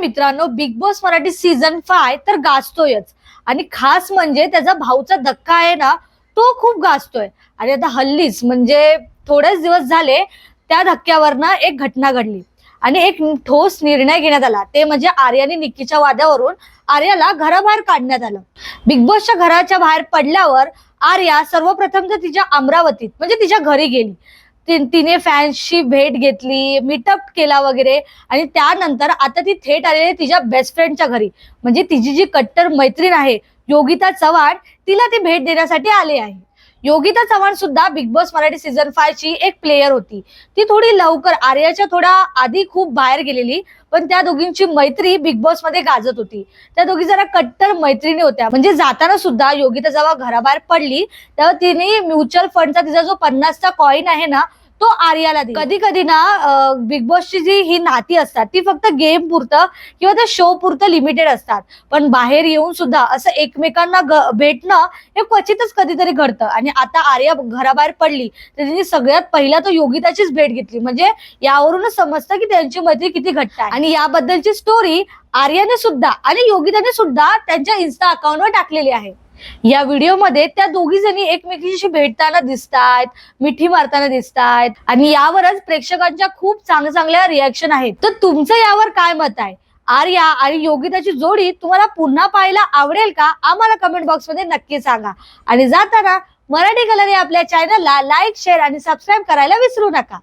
मित्रांनो Bigg Boss Marathi season five तर गाजतोयच. आणि खास म्हणजे त्याचा भाऊचा धक्का आहे ना तो खूप गाजतोय. आणि आता हल्लीच म्हणजे थोडेच दिवस झाले त्या धक्क्यावरनं एक घटना घडली. आणि एक ठोस निर्णय घेण्यात आला. ते म्हणजे आर्या आणि निक्कीच्या वादावरून आर्याला घराबाहेर काढण्यात आलं. बिग बॉसच्या घराच्या बाहेर पडल्यावर आर्या सर्वप्रथम तर तिच्या अमरावतीत म्हणजे तिच्या घरी गेली. तिने फॅन्सची भेट घेतली मीटअप केला वगैरे. आणि त्यानंतर आता ती थेट आलेली तिच्या बेस्ट फ्रेंडच्या घरी. म्हणजे तिची जी कट्टर मैत्रीण आहे योगिता चव्हाण तिला ती भेट देण्यासाठी आली आहे. योगिता चव्हाण सुद्धा Bigg Boss Marathi season five ची एक प्लेयर होती. ती थोडी लवकर आर्याच्या थोडा आधी खूप बाहेर गेलेली पण त्या दोघींची मैत्री बिग बॉसमध्ये गाजत होती. त्या दोघी जरा कट्टर मैत्रिणी होत्या. म्हणजे जाताना सुद्धा योगिता जेव्हा घराबाहेर पडली तेव्हा तिने म्युच्युअल फंडचा तिचा जो पन्नासचा कॉईन आहे ना तो आर्याला कधी कधी ना बिग बॉसची जी ही नाती असतात ती फक्त गेम पुरतं किंवा त्या शो पुरतं लिमिटेड असतात. पण बाहेर येऊन सुद्धा असं एकमेकांना भेटणं हे क्वचितच कधीतरी घडतं. आणि आता आर्या घराबाहेर पडली तर तिने सगळ्यात पहिला तो योगिताचीच भेट घेतली. म्हणजे यावरूनच समजतं की त्यांची मैत्री किती घट्ट आहे. आणि याबद्दलची स्टोरी आर्याने सुद्धा आणि योगिताने सुद्धा त्यांच्या इन्स्टा अकाउंटवर टाकलेली आहे. या व्हिडिओमध्ये त्या दोघी जणी एकमेकीशी भेटताना दिसतायत मिठी मारताना दिसतायत आणि यावरच प्रेक्षकांच्या खूप चांगल्या चांगल्या रिॲक्शन आहेत. तर तुमचं यावर काय मत आहे? आर्या आणि योगिताची जोडी तुम्हाला पुन्हा पाहायला आवडेल का? आम्हाला कमेंट बॉक्समध्ये नक्की सांगा. आणि जाताना मराठी कलर या आपल्या चॅनलला लाईक शेअर आणि सबस्क्राईब करायला विसरू नका.